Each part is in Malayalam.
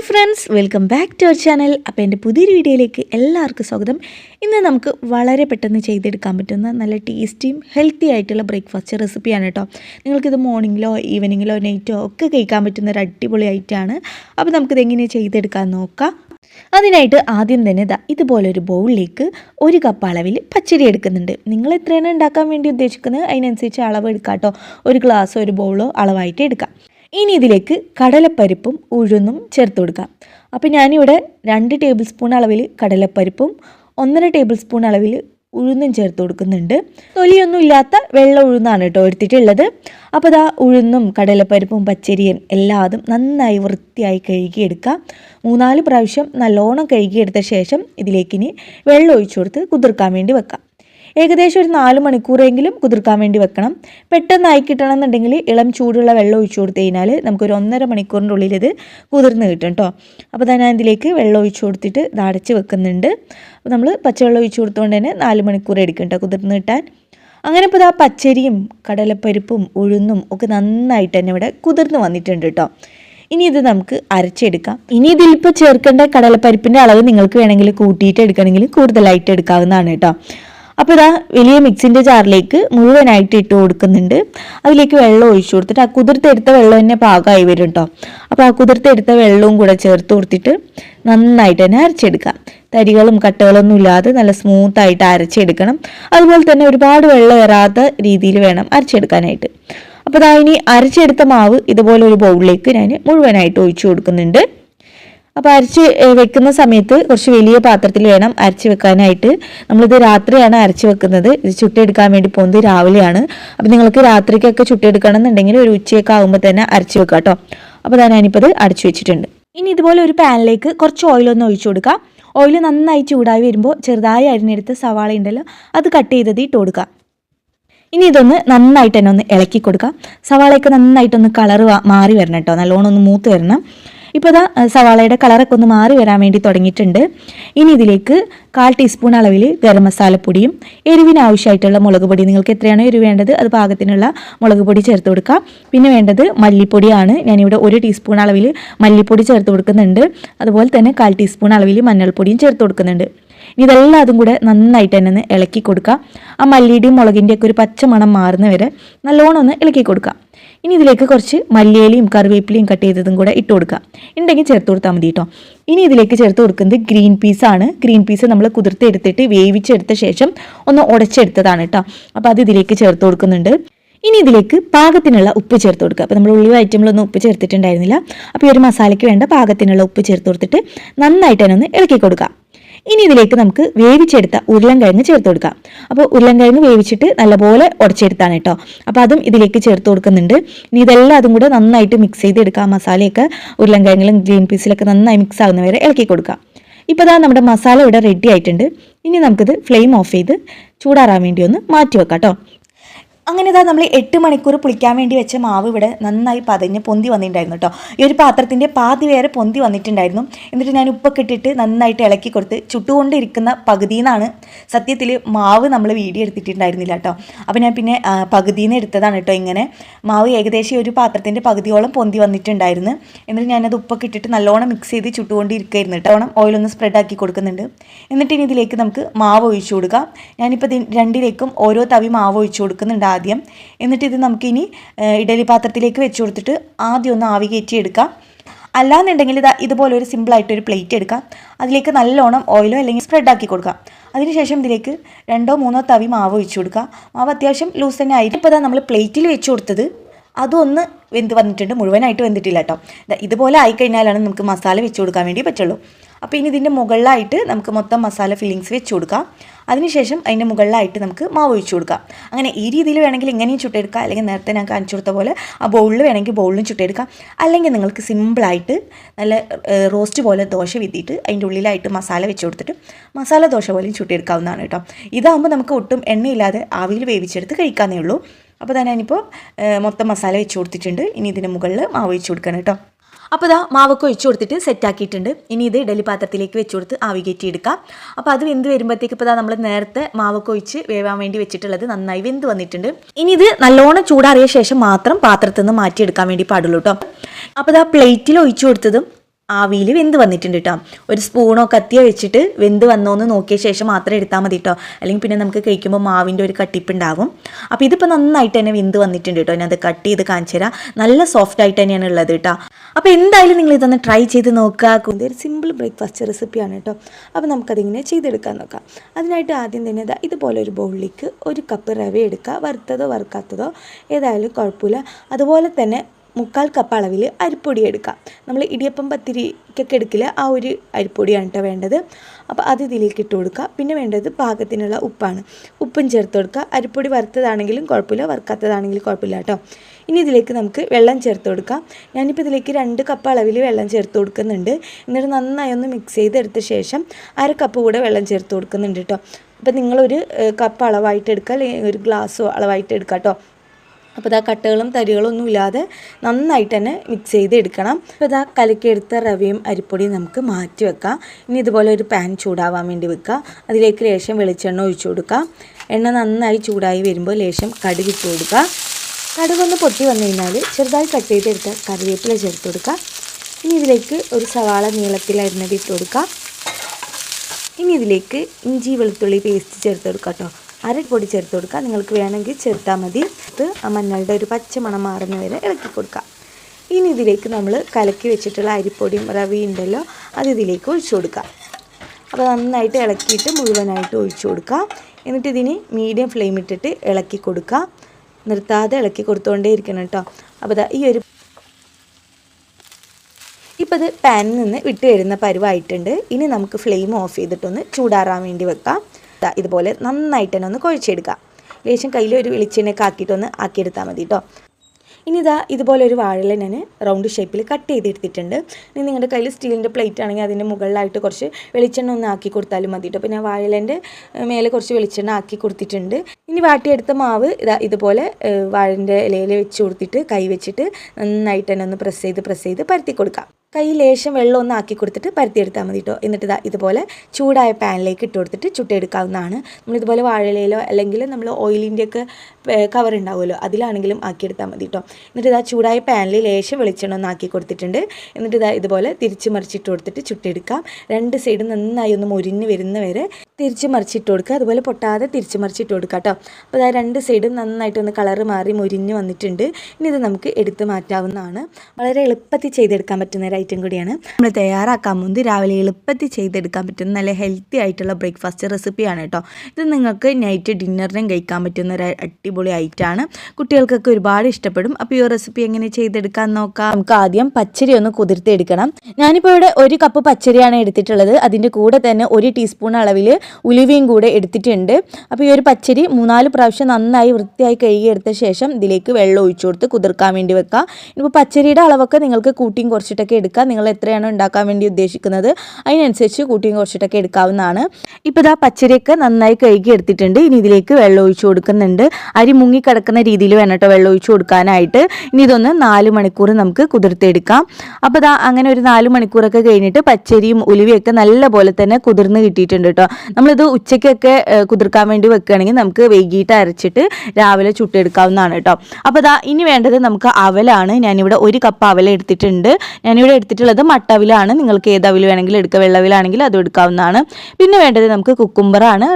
Hi friends welcome back to our channel അപ്പോൾ എന്റെ പുതിയൊരു വീഡിയോയിലേക്ക് എല്ലാവർക്കും സ്വാഗതം. ഇന്ന് നമുക്ക് വളരെ പെട്ടെന്ന് ചെയ്തെടുക്കാൻ പറ്റുന്ന നല്ല ടേസ്റ്റിയും ഹെൽത്തി ആയിട്ടുള്ള ബ്രേക്ക്ഫാസ്റ്റ് റെസിപ്പിയാണ് കേട്ടോ. നിങ്ങൾക്കിത് മോർണിംഗിലോ ഈവനിങ്ങിലോ നൈറ്റോ ഒക്കെ കഴിക്കാൻ പറ്റുന്ന ഒരു അടിപൊളി ഐറ്റമാണ്. അപ്പോൾ നമുക്കിത് എങ്ങനെ ചെയ്തെടുക്കാൻ നോക്കാം. അതിനായിട്ട് ആദ്യം തന്നെ ഇതാ ഇതുപോലൊരു ബൗളിലേക്ക് ഒരു കപ്പ് അളവിൽ പച്ചരി എടുക്കുന്നുണ്ട്. നിങ്ങൾ എത്രയാണ് ഉണ്ടാക്കാൻ വേണ്ടി ഉദ്ദേശിക്കുന്നത്? അതിനനുസരിച്ച് അളവ് എടുക്കാം കേട്ടോ. ഒരു ഗ്ലാസ് ഒരു ബൗളോ അളവായിട്ട് എടുക്കാം. ഇനി ഇതിലേക്ക് കടലപ്പരിപ്പും ഉഴുന്നും ചേർത്ത് കൊടുക്കാം. അപ്പോൾ ഞാനിവിടെ രണ്ട് ടേബിൾ സ്പൂൺ അളവിൽ കടലപ്പരിപ്പും ഒന്നര ടേബിൾ സ്പൂൺ അളവിൽ ഉഴുന്നും ചേർത്ത് കൊടുക്കുന്നുണ്ട്. തൊലിയൊന്നും ഇല്ലാത്ത വെള്ള ഉഴുന്നാണ് കേട്ടോ എടുത്തിട്ടുള്ളത്. അപ്പോൾ ഇതാ ഉഴുന്നും കടലപ്പരിപ്പും പച്ചരിയും എല്ലാതും നന്നായി വൃത്തിയായി കഴുകിയെടുക്കുക മൂന്നാൽ പ്രാവശ്യം നല്ലോണം കഴുകിയെടുത്ത ശേഷം ഇതിലേക്കിനി വെള്ളം ഒഴിച്ചു കൊടുത്ത് കുതിർക്കാൻ വേണ്ടി വെക്കാം. ഏകദേശം ഒരു നാല് മണിക്കൂറെങ്കിലും കുതിർക്കാൻ വേണ്ടി വെക്കണം. പെട്ടെന്ന് ആയി കിട്ടണം എന്നുണ്ടെങ്കിൽ ഇളം ചൂടുള്ള വെള്ളം ഒഴിച്ചു കൊടുത്തു കഴിഞ്ഞാൽ നമുക്കൊരു ഒന്നര മണിക്കൂറിന്റെ ഉള്ളിൽ ഇത് കുതിർന്ന് കിട്ടും കേട്ടോ അപ്പോൾ തന്നെ ഇതിലേക്ക് വെള്ളം ഒഴിച്ചു കൊടുത്തിട്ട് ഇത് അടച്ച് വെക്കുന്നുണ്ട്. അപ്പോൾ നമ്മൾ പച്ചവെള്ളം ഒഴിച്ചു കൊടുത്തുകൊണ്ട് തന്നെ നാല് മണിക്കൂർ എടുക്കും കേട്ടോ കുതിർന്ന് കിട്ടാൻ. അങ്ങനെ ഇപ്പോൾ ആ പച്ചരിയും കടലപ്പരിപ്പും ഉഴുന്നും ഒക്കെ നന്നായിട്ട് തന്നെ ഇവിടെ കുതിർന്ന് വന്നിട്ടുണ്ട് കേട്ടോ ഇനി ഇത് നമുക്ക് അരച്ചെടുക്കാം. ഇനി ഇതിലിപ്പോൾ ചേർക്കേണ്ട കടലപ്പരിപ്പിന്റെ അളവ് നിങ്ങൾക്ക് വേണമെങ്കിൽ കൂട്ടിയിട്ട് എടുക്കണമെങ്കിൽ കൂടുതലായിട്ട് എടുക്കാവുന്നതാണ് കേട്ടോ അപ്പോൾ ഇതാ വലിയ മിക്സിന്റെ ജാറിലേക്ക് മുഴുവനായിട്ട് ഇട്ട് കൊടുക്കുന്നുണ്ട്. അതിലേക്ക് വെള്ളം ഒഴിച്ചു കൊടുത്തിട്ട് ആ കുതിർത്തെടുത്ത വെള്ളം തന്നെ പാകമായി വരും കേട്ടോ. അപ്പോൾ ആ കുതിർത്തെടുത്ത വെള്ളവും കൂടെ ചേർത്ത് കൊടുത്തിട്ട് നന്നായിട്ട് തന്നെ അരച്ചെടുക്കാം. തരികളും കട്ടകളൊന്നും ഇല്ലാതെ നല്ല സ്മൂത്തായിട്ട് അരച്ചെടുക്കണം. അതുപോലെ തന്നെ ഒരുപാട് വെള്ളം ഇറാത്ത രീതിയിൽ വേണം അരച്ചെടുക്കാനായിട്ട്. അപ്പോൾ ഇതാ ഇനി അരച്ചെടുത്ത മാവ് ഇതുപോലെ ഒരു ബൗളിലേക്ക് ഞാൻ മുഴുവനായിട്ട് ഒഴിച്ചു കൊടുക്കുന്നുണ്ട്. അപ്പോൾ അരച്ച് വെക്കുന്ന സമയത്ത് കുറച്ച് വലിയ പാത്രത്തിൽ വേണം അരച്ച് വെക്കാനായിട്ട്. നമ്മളിത് രാത്രിയാണ് അരച്ച് വെക്കുന്നത്. ഇത് ചുട്ടെടുക്കാൻ വേണ്ടി പോകുന്നത് രാവിലെയാണ്. അപ്പോൾ നിങ്ങൾക്ക് രാത്രിക്കൊക്കെ ചുട്ടെടുക്കണം എന്നുണ്ടെങ്കിൽ ഒരു ഉച്ചയൊക്കെ ആകുമ്പോൾ തന്നെ അരച്ച് വെക്കാം കേട്ടോ. അപ്പോൾ ഞാനിപ്പോൾ ഇത് അടച്ചു വെച്ചിട്ടുണ്ട്. ഇനി ഇതുപോലെ ഒരു പാനിലേക്ക് കുറച്ച് ഓയിലൊന്ന് ഒഴിച്ചു കൊടുക്കുക ഓയിൽ നന്നായി ചൂടായി വരുമ്പോൾ ചെറുതായി അരിഞ്ഞെടുത്ത് സവാള ഉണ്ടല്ലോ അത് കട്ട് ചെയ്തത് ഇട്ട് കൊടുക്കുക ഇനി ഇതൊന്ന് നന്നായിട്ട് തന്നെ ഒന്ന് ഇളക്കി കൊടുക്കാം. സവാളയൊക്കെ നന്നായിട്ടൊന്ന് കളർ മാറി വരണം കേട്ടോ. നല്ലോണം ഒന്ന് മൂത്ത് വരണം. ഇപ്പോൾ ഇതാ സവാളയുടെ കളറൊക്കെ ഒന്ന് മാറി വരാൻ വേണ്ടി തുടങ്ങിയിട്ടുണ്ട്. ഇനി ഇതിലേക്ക് കാൽ ടീസ്പൂൺ അളവിൽ ഗരം മസാലപ്പൊടിയും എരിവിന് ആവശ്യമായിട്ടുള്ള മുളക് പൊടി. നിങ്ങൾക്ക് എത്രയാണോ എരിവ് വേണ്ടത് അത് പാകത്തിനുള്ള മുളക് പൊടി ചേർത്ത് കൊടുക്കാം. പിന്നെ വേണ്ടത് മല്ലിപ്പൊടിയാണ്. ഞാനിവിടെ ഒരു ടീസ്പൂൺ അളവിൽ മല്ലിപ്പൊടി ചേർത്ത് കൊടുക്കുന്നുണ്ട്. അതുപോലെ തന്നെ കാൽ ടീസ്പൂൺ അളവിൽ മഞ്ഞൾപ്പൊടിയും ചേർത്ത് കൊടുക്കുന്നുണ്ട്. ഇതെല്ലാം അതും കൂടെ നന്നായിട്ട് തന്നെ ഒന്ന് ഇളക്കി കൊടുക്കുക. ആ മല്ലിയുടെയും മുളകിന്റെ ഒക്കെ ഒരു പച്ച മണം മാറുന്ന വരെ നല്ലോണം ഒന്ന് ഇളക്കി കൊടുക്കുക. ഇനി ഇതിലേക്ക് കുറച്ച് മല്ലിയിലയും കറിവേപ്പിലയും കട്ട് ചെയ്തതും കൂടെ ഇട്ട് കൊടുക്കുക. ഉണ്ടെങ്കിൽ ചേർത്ത് കൊടുത്താൽ മതി കേട്ടോ ഇനി ഇതിലേക്ക് ചേർത്ത് കൊടുക്കുന്നത് ഗ്രീൻ പീസാണ് ഗ്രീൻ പീസ് നമ്മൾ കുതിർത്തെടുത്തിട്ട് വേവിച്ചെടുത്ത ശേഷം ഒന്ന് ഉടച്ചെടുത്തതാണ് കേട്ടോ അപ്പോൾ അത് ഇതിലേക്ക് ചേർത്ത് കൊടുക്കുന്നുണ്ട്. ഇനി ഇതിലേക്ക് പാകത്തിനുള്ള ഉപ്പ് ചേർത്ത് കൊടുക്കുക. അപ്പോൾ നമ്മൾ ഉള്ളി ഐറ്റമിലൊന്നും ഉപ്പ് ചേർത്തിട്ടുണ്ടായിരുന്നില്ല. അപ്പോൾ ഈ ഒരു മസാലയ്ക്ക് വേണ്ട പാകത്തിനുള്ള ഉപ്പ് ചേർത്ത് കൊടുത്തിട്ട് നന്നായിട്ട് തന്നെ ഒന്ന് ഇളക്കി കൊടുക്കുക. ഇനി ഇതിലേക്ക് നമുക്ക് വേവിച്ചെടുത്ത ഉരുളൻകിഴങ്ങ് ചേർത്ത് കൊടുക്കാം. അപ്പോൾ ഉരുളൻകിഴങ്ങ് വേവിച്ചിട്ട് നല്ലപോലെ ഉടച്ചെടുത്താണ് കേട്ടോ. അപ്പോൾ അതും ഇതിലേക്ക് ചേർത്ത് കൊടുക്കുന്നുണ്ട്. ഇനി ഇതെല്ലാം അതും കൂടെ നന്നായിട്ട് മിക്സ് ചെയ്തെടുക്കാം. മസാലയൊക്കെ ഉരുളൻകിഴങ്ങിലും ഗ്രീൻ പീസിലൊക്കെ നന്നായി മിക്സ് ആകുന്നവരെ ഇളക്കി കൊടുക്കാം. ഇപ്പോൾ ഇതാ നമ്മുടെ മസാല ഇവിടെ റെഡി ആയിട്ടുണ്ട്. ഇനി നമുക്കിത് ഫ്ലെയിം ഓഫ് ചെയ്ത് ചൂടാറാൻ വേണ്ടി ഒന്ന് മാറ്റി വെക്കാം കേട്ടോ. അങ്ങനെ ഇതാ നമ്മൾ എട്ട് മണിക്കൂർ പുളിക്കാൻ വേണ്ടി വെച്ച മാവ് ഇവിടെ നന്നായി പതഞ്ഞ് പൊന്തി വന്നിട്ടുണ്ടായിരുന്നു കേട്ടോ. ഈ ഒരു പാത്രത്തിന്റെ പാതി വേറെ പൊന്തി വന്നിട്ടുണ്ടായിരുന്നു. എന്നിട്ട് ഞാൻ ഉപ്പൊക്കെ ഇട്ടിട്ട് നന്നായിട്ട് ഇളക്കി കൊടുത്ത് ചുട്ടുകൊണ്ടിരിക്കുന്ന പകുതിയിൽ നിന്നാണ് സത്യത്തിൽ മാവ് നമ്മൾ വീഡിയോ എടുത്തിട്ടുണ്ടായിരുന്നില്ല കേട്ടോ. അപ്പോൾ ഞാൻ പിന്നെ പകുതിയിൽ നിന്ന് എടുത്തതാണ് കേട്ടോ ഇങ്ങനെ. മാവ് ഏകദേശം ഒരു പാത്രത്തിന്റെ പകുതിയോളം പൊന്തി വന്നിട്ടുണ്ടായിരുന്നു. എന്നിട്ട് ഞാനത് ഉപ്പൊക്കെ ഇട്ടിട്ട് നല്ലോണം മിക്സ് ചെയ്ത് ചുട്ടുകൊണ്ടിരിക്കുകയായിരുന്നു കേട്ടോ. ഓണം ഓയിലൊന്ന് സ്പ്രെഡ് ആക്കി കൊടുക്കുന്നുണ്ട്. എന്നിട്ട് ഇനി ഇതിലേക്ക് നമുക്ക് മാവ് ഒഴിച്ചു കൊടുക്കാം. ഞാനിപ്പോൾ രണ്ടിലേക്കും ഓരോ തവി മാവ് ഒഴിച്ചു കൊടുക്കുന്നുണ്ട് ആദ്യം. എന്നിട്ട് ഇത് നമുക്കിനി ഇഡലി പാത്രത്തിലേക്ക് വെച്ച് കൊടുത്തിട്ട് ആദ്യം ഒന്ന് ആവി കയറ്റി എടുക്കാം. അല്ലാന്നുണ്ടെങ്കിൽ ഇതാ ഇതുപോലെ ഒരു സിമ്പിളായിട്ട് ഒരു പ്ലേറ്റ് എടുക്കാം. അതിലേക്ക് നല്ലോണം ഓയിലോ അല്ലെങ്കിൽ സ്പ്രെഡ് ആക്കി കൊടുക്കാം. അതിനുശേഷം ഇതിലേക്ക് രണ്ടോ മൂന്നോ തവി മാവ് ഒഴിച്ചു കൊടുക്കുക മാവ് അത്യാവശ്യം ലൂസ് തന്നെ ആയിരിക്കും ഇപ്പോൾ നമ്മൾ പ്ലേറ്റിൽ വെച്ച് കൊടുത്തത്. അതൊന്ന് വെന്ത് വന്നിട്ടുണ്ട്. മുഴുവനായിട്ട് വെന്തിട്ടില്ല കേട്ടോ ഇതുപോലെ ആയിക്കഴിഞ്ഞാലാണ് നമുക്ക് മസാല വെച്ച് കൊടുക്കാൻ വേണ്ടി പറ്റുള്ളൂ. അപ്പോൾ ഇനി ഇതിന്റെ മുകളിലായിട്ട് നമുക്ക് മൊത്തം മസാല ഫില്ലിങ്സ് വെച്ച് കൊടുക്കാം. അതിനുശേഷം അതിന്റെ മുകളിലായിട്ട് നമുക്ക് മാവ് ഒഴിച്ചു കൊടുക്കാം. അങ്ങനെ ഈ രീതിയിൽ വേണമെങ്കിൽ ഇങ്ങനെയും ചുട്ടെടുക്കാം. അല്ലെങ്കിൽ നേരത്തെ ഞാൻ കാണിച്ചു കൊടുത്ത പോലെ ആ ബൗളിൽ വേണമെങ്കിൽ ബൗളിലും ചുട്ടെടുക്കാം. അല്ലെങ്കിൽ നിങ്ങൾക്ക് സിമ്പിളായിട്ട് നല്ല റോസ്റ്റ് പോലെ ദോശ വിത്തിയിട്ട് അതിന്റെ ഉള്ളിലായിട്ട് മസാല വെച്ച് കൊടുത്തിട്ട് മസാല ദോശ പോലെയും ചുട്ടെടുക്കാവുന്നതാണ് കേട്ടോ. ഇതാകുമ്പോൾ നമുക്ക് ഒട്ടും എണ്ണയില്ലാതെ ആവിയിൽ വേവിച്ചെടുത്ത് കഴിക്കാന്നേ ഉള്ളൂ. അപ്പോൾ തന്നെ ഞാനിപ്പോൾ മൊത്തം മസാല വെച്ച് കൊടുത്തിട്ടുണ്ട്. ഇനി ഇതിന് മുകളിൽ മാവ് വെച്ച് കൊടുക്കണം കേട്ടോ. അപ്പോൾ ഇതാ മാവൊക്കെ ഒഴിച്ചു കൊടുത്തിട്ട് സെറ്റ് ആക്കിയിട്ടുണ്ട്. ഇനി ഇത് ഇഡലി പാത്രത്തിലേക്ക് വെച്ച് കൊടുത്ത് ആവി കയറ്റി എടുക്കാം അപ്പോൾ അത് വെന്ത് വരുമ്പോഴത്തേക്ക് ഇപ്പോൾ നമ്മൾ നേരത്തെ മാവൊക്കെ ഒഴിച്ച് വേവാൻ വേണ്ടി വെച്ചിട്ടുള്ളത് നന്നായി വെന്ത് വന്നിട്ടുണ്ട്. ഇനി ഇത് നല്ലോണം ചൂടാറിയ ശേഷം മാത്രം പാത്രത്തിൽ നിന്ന് മാറ്റിയെടുക്കാൻ വേണ്ടി പാടുള്ളൂ കേട്ടോ അപ്പോൾ ഇതാ പ്ലേറ്റിൽ ഒഴിച്ചു കൊടുത്തതും ആവിയിൽ വെന്ത് വന്നിട്ടുണ്ട് കേട്ടോ ഒരു സ്പൂണോ കത്തിയോ വെച്ചിട്ട് വെന്ത് വന്നോന്ന് നോക്കിയ ശേഷം മാത്രം എടുത്താൽ മതി കേട്ടോ അല്ലെങ്കിൽ പിന്നെ നമുക്ക് കഴിക്കുമ്പോൾ മാവിന്റെ ഒരു കട്ടിപ്പുണ്ടാവും അപ്പോൾ ഇതിപ്പോൾ നന്നായിട്ട് തന്നെ വെന്ത് വന്നിട്ടുണ്ട് കേട്ടോ ഞാൻ അത് കട്ട് ചെയ്ത് കാണിച്ചു തരാം. നല്ല സോഫ്റ്റ് ആയിട്ട് തന്നെയാണ് ഉള്ളത് കേട്ടോ അപ്പോൾ എന്തായാലും നിങ്ങൾ ഇതൊന്ന് ട്രൈ ചെയ്ത് നോക്കുക. ഒരു സിമ്പിൾ ബ്രേക്ക്ഫാസ്റ്റ് റെസിപ്പിയാണ് കേട്ടോ അപ്പോൾ നമുക്കതിങ്ങനെ ചെയ്തെടുക്കാൻ നോക്കാം. അതിനായിട്ട് ആദ്യം തന്നെ ഇതാ ഇതുപോലെ ഒരു ബൗളിലേക്ക് ഒരു കപ്പ് റവ എടുക്കുക. വറുത്തതോ വറുക്കാത്തതോ ഏതായാലും കുഴപ്പമില്ല. അതുപോലെ തന്നെ മുക്കാൽ കപ്പ് അളവിൽ അരിപ്പൊടി എടുക്കാം. നമ്മൾ ഇടിയപ്പം പത്തിരിക്കൊക്കെ എടുക്കില്ല ആ ഒരു അരിപ്പൊടിയാണ് കേട്ടോ വേണ്ടത്. അപ്പോൾ അത് ഇതിലേക്ക് ഇട്ട് കൊടുക്കുക. പിന്നെ വേണ്ടത് പാകത്തിനുള്ള ഉപ്പാണ്. ഉപ്പും ചേർത്ത് കൊടുക്കുക. അരിപ്പൊടി വറുത്തതാണെങ്കിലും കുഴപ്പമില്ല. വറുക്കാത്തതാണെങ്കിലും കുഴപ്പമില്ല കേട്ടോ ഇനി ഇതിലേക്ക് നമുക്ക് വെള്ളം ചേർത്ത് കൊടുക്കാം. ഞാനിപ്പോൾ ഇതിലേക്ക് രണ്ട് കപ്പ് അളവിൽ വെള്ളം ചേർത്ത് കൊടുക്കുന്നുണ്ട്. എന്നിട്ട് നന്നായി ഒന്ന് മിക്സ് ചെയ്തെടുത്ത ശേഷം അര കപ്പ് കൂടെ വെള്ളം ചേർത്ത് കൊടുക്കുന്നുണ്ട് കേട്ടോ അപ്പോൾ നിങ്ങളൊരു കപ്പ് അളവായിട്ട് എടുക്കുക. അല്ലെങ്കിൽ ഒരു ഗ്ലാസ് അളവായിട്ട് എടുക്കുക കേട്ടോ അപ്പോൾ ഇതാ കട്ടകളും തരികളും ഒന്നും ഇല്ലാതെ നന്നായിട്ട് തന്നെ മിക്സ് ചെയ്ത് എടുക്കണം അപ്പോൾ ഇതാ കലക്കിയെടുത്ത റവയും അരിപ്പൊടിയും നമുക്ക് മാറ്റി വെക്കാം. ഇനി ഇതുപോലെ ഒരു പാൻ ചൂടാവാൻ വേണ്ടി വെക്കുക. അതിലേക്ക് ലേശം വെളിച്ചെണ്ണ ഒഴിച്ചു കൊടുക്കാം എണ്ണ നന്നായി ചൂടായി വരുമ്പോൾ ലേശം കടുക് ഇട്ട് കൊടുക്കുക. കടുകൊന്ന് പൊട്ടി വന്നു കഴിഞ്ഞാൽ ചെറുതായി കട്ട് ചെയ്തെടുത്ത കറിവേപ്പില ചേർത്ത് കൊടുക്കുക. ഇനി ഇതിലേക്ക് ഒരു സവാള നീളത്തിൽ അരിഞ്ഞത് ഇട്ട് കൊടുക്കുക. ഇനി ഇതിലേക്ക് ഇഞ്ചി വെളുത്തുള്ളി പേസ്റ്റ് ചേർത്ത് കൊടുക്കാം കേട്ടോ. അരപ്പൊടി ചേർത്ത് കൊടുക്കുക. നിങ്ങൾക്ക് വേണമെങ്കിൽ ചേർത്താൽ മതി. ഇത് ആ മഞ്ഞളുടെ ഒരു പച്ച മണം മാറുന്ന വരെ ഇളക്കി കൊടുക്കുക. ഇനി ഇതിലേക്ക് നമ്മൾ കലക്കി വെച്ചിട്ടുള്ള അരിപ്പൊടിയും റവയും ഉണ്ടല്ലോ അത് ഇതിലേക്ക് ഒഴിച്ചു കൊടുക്കുക. അപ്പോൾ നന്നായിട്ട് ഇളക്കിയിട്ട് മുഴുവനായിട്ട് ഒഴിച്ചു കൊടുക്കുക. എന്നിട്ട് ഇതിന് മീഡിയം ഫ്ലെയിം ഇട്ടിട്ട് ഇളക്കി കൊടുക്കുക. നിർത്താതെ ഇളക്കി കൊടുത്തുകൊണ്ടേ ഇരിക്കണം കേട്ടോ. അപ്പോൾ ഈ ഒരു ഇപ്പോൾ ഇത് പാനിൽ നിന്ന് വിട്ട് വരുന്ന പരുവായിട്ടുണ്ട്. ഇനി നമുക്ക് ഫ്ലെയിം ഓഫ് ചെയ്തിട്ടൊന്ന് ചൂടാറാൻ വേണ്ടി വെക്കാം. ഇതുപോലെ നന്നായിട്ട് തന്നെ ഒന്ന് കുഴച്ചെടുക്കുക. ലേശം കയ്യിൽ ഒരു വെളിച്ചെണ്ണയൊക്കെ ആക്കിയിട്ടൊന്ന് ആക്കിയെടുത്താൽ മതി കേട്ടോ ഇനി ഇതാ ഇതുപോലെ ഒരു വാഴല ഞാൻ റൗണ്ട് ഷേപ്പിൽ കട്ട് ചെയ്തെടുത്തിട്ടുണ്ട്. ഇനി നിങ്ങളുടെ കയ്യിൽ സ്റ്റീലിന്റെ പ്ലേറ്റ് ആണെങ്കിൽ അതിന്റെ മുകളിലായിട്ട് കുറച്ച് വെളിച്ചെണ്ണ ഒന്ന് ആക്കി കൊടുത്താലും മതി കേട്ടോ അപ്പോൾ ഞാൻ വാഴലേന്റെ മേലെ കുറച്ച് വെളിച്ചെണ്ണ ആക്കി കൊടുത്തിട്ടുണ്ട്. ഇനി വാട്ടിയെടുത്ത മാവ് ഇതാ ഇതുപോലെ വാഴന്റെ ഇലയിൽ വെച്ച് കൊടുത്തിട്ട് കൈ വെച്ചിട്ട് നന്നായിട്ട് തന്നെ ഒന്ന് പ്രസ് ചെയ്ത് പ്രസ് ചെയ്ത് പരത്തി കൊടുക്കാം. കൈ ലേശം വെള്ളം ഒന്ന് ആക്കി കൊടുത്തിട്ട് പരത്തിയെടുത്താൽ മതി കേട്ടോ എന്നിട്ട് ഇതാ ഇതുപോലെ ചൂടായ പാനിലേക്ക് ഇട്ട് കൊടുത്തിട്ട് ചുട്ടെടുക്കാവുന്നതാണ്. നമ്മളിതുപോലെ വാഴയിലയിലോ അല്ലെങ്കിൽ നമ്മൾ ഓയിലിന്റെയൊക്കെ കവർ ഉണ്ടാവുമല്ലോ. അതിലാണെങ്കിലും ആക്കിയെടുത്താൽ മതി കേട്ടോ എന്നിട്ട് ഇതാ ചൂടായ പാനിൽ ലേശം വെളിച്ചെണ്ണ ഒന്ന് ആക്കി കൊടുത്തിട്ടുണ്ട്. എന്നിട്ട് ഇതാ ഇതുപോലെ തിരിച്ച് മറിച്ചിട്ട് കൊടുത്തിട്ട് ചുട്ടെടുക്കാം. രണ്ട് സൈഡും നന്നായി ഒന്ന് മുരിഞ്ഞ് വരുന്ന വരെ തിരിച്ച് മറിച്ചിട്ട് കൊടുക്കുക. അതുപോലെ പൊട്ടാതെ തിരിച്ച് മറിച്ചിട്ട് കൊടുക്കുക കേട്ടോ അപ്പോൾ ഇതാ രണ്ട് സൈഡും നന്നായിട്ടൊന്ന് കളറ് മാറി മുരിഞ്ഞ് വന്നിട്ടുണ്ട്. ഇനി ഇത് നമുക്ക് എടുത്ത് മാറ്റാവുന്നതാണ്. വളരെ എളുപ്പത്തിൽ ചെയ്തെടുക്കാൻ പറ്റുന്ന ഒരു ഐറ്റം കൂടിയാണ്. നമ്മൾ തയ്യാറാക്കാൻ മുമ്പ് രാവിലെ എളുപ്പത്തിൽ ചെയ്തെടുക്കാൻ പറ്റുന്ന നല്ല ഹെൽത്തി ആയിട്ടുള്ള ബ്രേക്ക്ഫാസ്റ്റ് റെസിപ്പിയാണ് കേട്ടോ ഇത് നിങ്ങൾക്ക് നൈറ്റ് ഡിന്നറിനും കഴിക്കാൻ പറ്റുന്ന ഒരു അടിപൊളി ആണ് കുട്ടികൾക്കൊക്കെ ഒരുപാട് ഇഷ്ടപ്പെടും. അപ്പോൾ ഈ റെസിപ്പി എങ്ങനെ ചെയ്തെടുക്കാൻ നോക്കാം. നമുക്ക് ആദ്യം പച്ചരി ഒന്ന് കുതിർത്തെടുക്കണം ഞാനിപ്പോൾ ഇവിടെ ഒരു കപ്പ് പച്ചരിയാണ് എടുത്തിട്ടുള്ളത്. അതിന്റെ കൂടെ തന്നെ ഒരു ടീസ്പൂൺ അളവിൽ ഉലുവയും കൂടെ എടുത്തിട്ടുണ്ട്. അപ്പോൾ ഈ ഒരു പച്ചരി മൂന്നാൽ പ്രാവശ്യം നന്നായി വൃത്തിയായി കഴുകിയെടുത്ത ശേഷം ഇതിലേക്ക് വെള്ളം ഒഴിച്ചു കൊടുത്ത് കുതിർക്കാൻ വേണ്ടി വെക്കാം. ഇപ്പോൾ പച്ചരിയുടെ അളവൊക്കെ നിങ്ങൾക്ക് കൂട്ടിയും കുറച്ചിട്ടൊക്കെ എടുക്കാം. നിങ്ങൾ എത്രയാണ് ഉണ്ടാക്കാൻ വേണ്ടി ഉദ്ദേശിക്കുന്നത് അതിനനുസരിച്ച് കൂട്ടിയും കുറച്ചിട്ടൊക്കെ എടുക്കാവുന്നതാണ്. ഇപ്പോൾ ഇതാ പച്ചരിയൊക്കെ നന്നായി കഴുകി എടുത്തിട്ടുണ്ട് ഇനി ഇതിലേക്ക് വെള്ളം ഒഴിച്ചു കൊടുക്കുന്നുണ്ട്. അരി മുങ്ങിക്കിടക്കുന്ന രീതിയിൽ വേണം കേട്ടോ വെള്ളം ഒഴിച്ചു കൊടുക്കാനായിട്ട്. ഇനി ഇതൊന്ന് നാല് മണിക്കൂർ നമുക്ക് കുതിർത്തെടുക്കാം. അപ്പോൾ ഇതാ അങ്ങനെ ഒരു നാല് മണിക്കൂറൊക്കെ കഴിഞ്ഞിട്ട് പച്ചരിയും ഉലുവയൊക്കെ നല്ല പോലെ തന്നെ കുതിർന്ന് കിട്ടിയിട്ടുണ്ട് കേട്ടോ. നമ്മളിത് ഉച്ചയ്ക്കൊക്കെ കുതിർക്കാൻ വേണ്ടി വെക്കുകയാണെങ്കിൽ നമുക്ക് വൈകിട്ട് അരച്ചിട്ട് രാവിലെ ചുട്ടെടുക്കാവുന്നതാണ് കേട്ടോ. അപ്പോൾ ഇതാ ഇനി വേണ്ടത് നമുക്ക് അവലാണ്. ഞാനിവിടെ ഒരു കപ്പ് അവല എടുത്തിട്ടുണ്ട്. ഞാനിവിടെ എടുത്തിട്ടുള്ളത് മട്ടവിലാണ്. നിങ്ങൾക്ക് ഏത് അവിൽ വേണമെങ്കിലും എടുക്കുക വെള്ളവിലാണെങ്കിൽ അതും എടുക്കാവുന്നതാണ്. പിന്നെ വേണ്ടത് നമുക്ക് കുക്കുംബറാണ്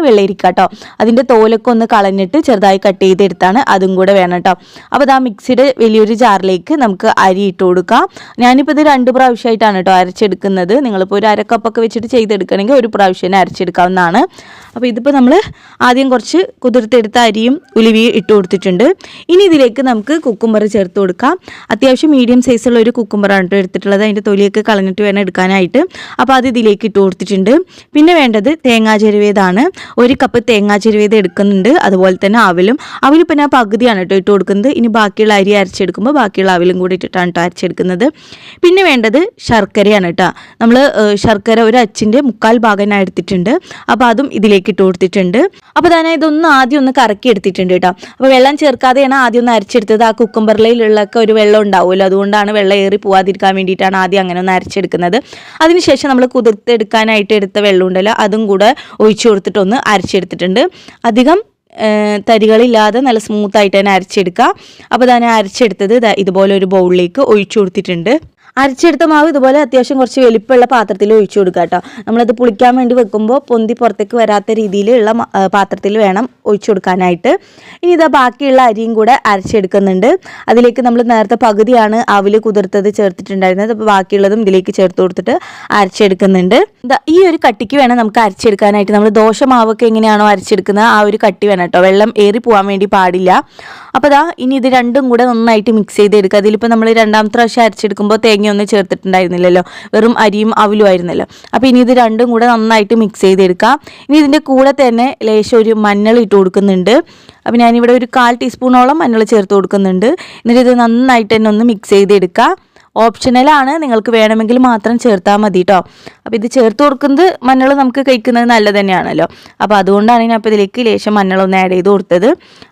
കേട്ടോ. അതിന്റെ തോലൊക്കെ ഒന്ന് കളഞ്ഞിട്ട് ചെറുതായി കട്ട് ചെയ്തെടുത്താണ്. അതും കൂടെ വേണം കേട്ടോ അപ്പോൾ ഇതാ മിക്സിയുടെ വലിയൊരു ജാറിലേക്ക് നമുക്ക് അരി ഇട്ട് കൊടുക്കാം. ഞാനിപ്പോൾ ഇത് രണ്ട് പ്രാവശ്യമായിട്ടാണ് കേട്ടോ അരച്ചെടുക്കുന്നത്. നിങ്ങളിപ്പോൾ ഒരു അരക്കപ്പൊക്കെ വെച്ചിട്ട് ചെയ്തെടുക്കണമെങ്കിൽ ഒരു പ്രാവശ്യം തന്നെ അരച്ചെടുക്കാവുന്നതാണ്. അപ്പോൾ ഇതിപ്പോൾ നമ്മൾ ആദ്യം കുറച്ച് കുതിർത്തെടുത്ത അരിയും ഉലുവിയും ഇട്ട് കൊടുത്തിട്ടുണ്ട്. ഇനി ഇതിലേക്ക് നമുക്ക് കുക്കുംബർ ചേർത്ത് കൊടുക്കാം. അത്യാവശ്യം മീഡിയം സൈസുള്ള ഒരു കുക്കുംബറാണ് കേട്ടോ എടുത്തിട്ടുള്ളത്. അതിന്റെ തൊലിയൊക്കെ കളഞ്ഞിട്ട് വേണം എടുക്കാനായിട്ട്. അപ്പോൾ അത് ഇതിലേക്ക് ഇട്ട് കൊടുത്തിട്ടുണ്ട്. പിന്നെ വേണ്ടത് തേങ്ങാ ചെരുവേതാണ്. ഒരു കപ്പ് തേങ്ങാ ചെരുവേത് എടുക്കുന്നുണ്ട്. അതുപോലെ തന്നെ അവലും അവലിപ്പോൾ ഞാൻ പകുതിയാണ് കേട്ടോ ഇട്ട് കൊടുക്കുന്നത്. ഇനി ബാക്കിയുള്ള അരി അരച്ചെടുക്കുമ്പോൾ ബാക്കിയുള്ള അവിലും കൂടി ഇട്ടിട്ടാണ് കേട്ടോ അരച്ചെടുക്കുന്നത്. പിന്നെ വേണ്ടത് ശർക്കരയാണ് കേട്ടോ നമ്മൾ ശർക്കര ഒരു അച്ചിന്റെ മുക്കാൽ ഭാഗം ഞാൻ എടുത്തിട്ടുണ്ട്. അപ്പോൾ അതും ഇതിലേക്ക് ഇട്ട് കൊടുത്തിട്ടുണ്ട്. അപ്പോൾ തന്നെ ഇതൊന്ന് ആദ്യം ഒന്ന് കറക്കി എടുത്തിട്ടുണ്ട് കേട്ടോ അപ്പോൾ വെള്ളം ചേർക്കാതെയാണ് ആദ്യം ഒന്ന് അരച്ചെടുത്തത്. ആ കുക്കുംബറിലുള്ളൊക്കെ ഒരു വെള്ളം ഉണ്ടാവുമല്ലോ. അതുകൊണ്ടാണ് വെള്ളം ഏറി പോവാതിരിക്കാൻ വേണ്ടിയിട്ടാണ് ആദ്യം അങ്ങനെ ഒന്ന് അരച്ചെടുക്കുന്നത്. അതിനുശേഷം നമ്മൾ കുതിർത്തെടുക്കാനായിട്ട് എടുത്ത വെള്ളം ഉണ്ടല്ലോ അതും കൂടെ ഒഴിച്ചു കൊടുത്തിട്ടൊന്ന് അരച്ചെടുത്തിട്ടുണ്ട്. അധികം തരികളില്ലാതെ നല്ല സ്മൂത്തായിട്ട് തന്നെ അരച്ചെടുക്കുക അപ്പോൾ തന്നെ അരച്ചെടുത്തത് ഇതാ ഇതുപോലെ ഒരു ബൗളിലേക്ക് ഒഴിച്ചു കൊടുത്തിട്ടുണ്ട്. അരച്ചെടുത്ത മാവ് ഇതുപോലെ അത്യാവശ്യം കുറച്ച് വലിപ്പമുള്ള പാത്രത്തിൽ ഒഴിച്ചു കൊടുക്കുക കേട്ടോ. നമ്മളത് പുളിക്കാൻ വേണ്ടി വെക്കുമ്പോൾ പൊന്തി പുറത്തേക്ക് വരാത്ത രീതിയിലുള്ള പാത്രത്തിൽ വേണം ഒഴിച്ചു കൊടുക്കാനായിട്ട്. ഇനി ഇതാ ബാക്കിയുള്ള അരിയും കൂടെ അരച്ചെടുക്കുന്നുണ്ട്. അതിലേക്ക് നമ്മൾ നേരത്തെ പകുതിയാണ് അവിൽ കുതിർത്തത് ചേർത്തിട്ടുണ്ടായിരുന്നത്. അപ്പോൾ ബാക്കിയുള്ളതും ഇതിലേക്ക് ചേർത്ത് കൊടുത്തിട്ട് അരച്ചെടുക്കുന്നുണ്ട്. ഈ ഒരു കട്ടിക്ക് വേണം നമുക്ക് അരച്ചെടുക്കാനായിട്ട്. നമ്മൾ ദോശ മാവൊക്കെ എങ്ങനെയാണോ അരച്ചെടുക്കുന്നത് ആ ഒരു കട്ടി വേണം കേട്ടോ. വെള്ളം ഏറി പോകാൻ വേണ്ടി പാടില്ല. അപ്പോൾ ദാ ഇനി ഇത് രണ്ടും കൂടെ നന്നായിട്ട് മിക്സ് ചെയ്തെടുക്കുക. അതിലിപ്പോൾ നമ്മൾ രണ്ടാമത്തെ പ്രാവശ്യം അരച്ചെടുക്കുമ്പോൾ തേങ്ങയൊന്നും ചേർത്തിട്ടുണ്ടായിരുന്നില്ലല്ലോ. വെറും അരിയും അവലും ആയിരുന്നല്ലോ. അപ്പോൾ ഇനി ഇത് രണ്ടും കൂടെ നന്നായിട്ട് മിക്സ് ചെയ്തെടുക്കുക. ഇനി ഇതിന്റെ കൂടെ തന്നെ ലേശം ഒരു മഞ്ഞൾ ഇട്ട് കൊടുക്കുന്നുണ്ട്. അപ്പോൾ ഞാനിവിടെ ഒരു കാൽ ടീസ്പൂണോളം മഞ്ഞൾ ചേർത്ത് കൊടുക്കുന്നുണ്ട്. എന്നിട്ട് ഇത് നന്നായിട്ട് തന്നെ ഒന്ന് മിക്സ് ചെയ്തെടുക്കുക. ഓപ്ഷണലാണ് നിങ്ങൾക്ക് വേണമെങ്കിൽ മാത്രം ചേർത്താൽ മതി കേട്ടോ അപ്പോൾ ഇത് ചേർത്ത് കൊടുക്കുന്നത് മഞ്ഞൾ നമുക്ക് കഴിക്കുന്നത് നല്ലത് തന്നെയാണല്ലോ. അപ്പോൾ അതുകൊണ്ടാണ് ഞാൻ അപ്പോൾ ഇതിലേക്ക് ലേശം മഞ്ഞൾ ഒന്ന് ആഡ് ചെയ്ത് കൊടുത്തത്.